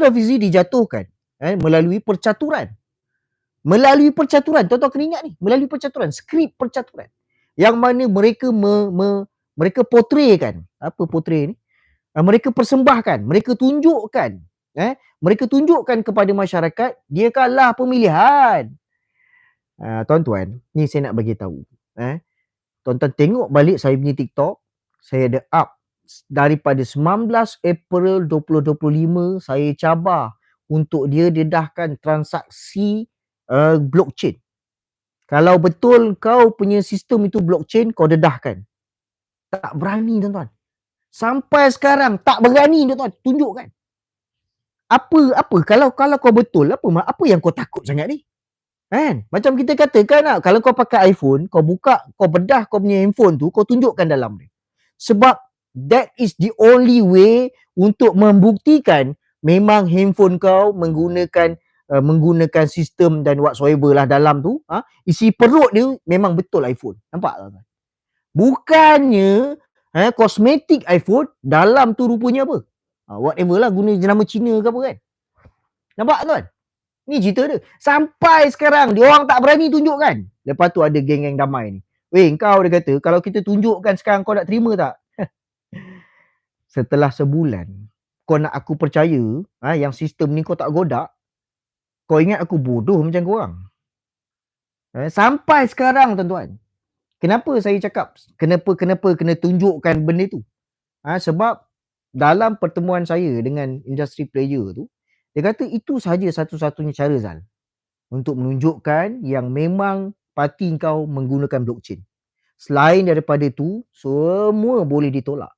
Rafizi dijatuhkan eh, melalui percaturan. Melalui percaturan, tuan-tuan kena ingat ni, melalui percaturan, skrip percaturan. Yang mana mereka me, me, mereka portraykan, apa portray ni? Uh, mereka persembahkan, mereka tunjukkan, eh, mereka tunjukkan kepada masyarakat dia kalah pemilihan. Uh, tuan-tuan, ni saya nak bagi tahu, eh. Tuan-tuan tengok balik saya punya TikTok, saya ada up daripada 19 April 2025 saya cabar untuk dia dedahkan transaksi uh, blockchain. Kalau betul kau punya sistem itu blockchain, kau dedahkan. Tak berani tuan-tuan. Sampai sekarang tak berani tuan-tuan tunjukkan. Apa apa kalau kalau kau betul apa apa yang kau takut sangat ni? Kan? Macam kita katakan lah, kalau kau pakai iPhone, kau buka, kau bedah kau punya handphone tu, kau tunjukkan dalam dia. Sebab that is the only way untuk membuktikan memang handphone kau menggunakan uh, menggunakan sistem dan whatsoever lah dalam tu, ha? isi perut dia memang betul iPhone. Nampak tak? Bukannya eh, kosmetik iPhone dalam tu rupanya apa? Ha, whatever lah guna jenama Cina ke apa kan? Nampak tuan? Ni cerita dia. Sampai sekarang dia orang tak berani tunjukkan. Lepas tu ada geng-geng damai ni. Weh kau dia kata kalau kita tunjukkan sekarang kau nak terima tak? Setelah sebulan kau nak aku percaya ha, yang sistem ni kau tak godak kau ingat aku bodoh macam kau orang. Eh, sampai sekarang tuan-tuan. Kenapa saya cakap kenapa kenapa kena tunjukkan benda tu? Ha, sebab dalam pertemuan saya dengan industri player tu, dia kata itu sahaja satu-satunya cara Zal untuk menunjukkan yang memang parti kau menggunakan blockchain. Selain daripada itu, semua boleh ditolak.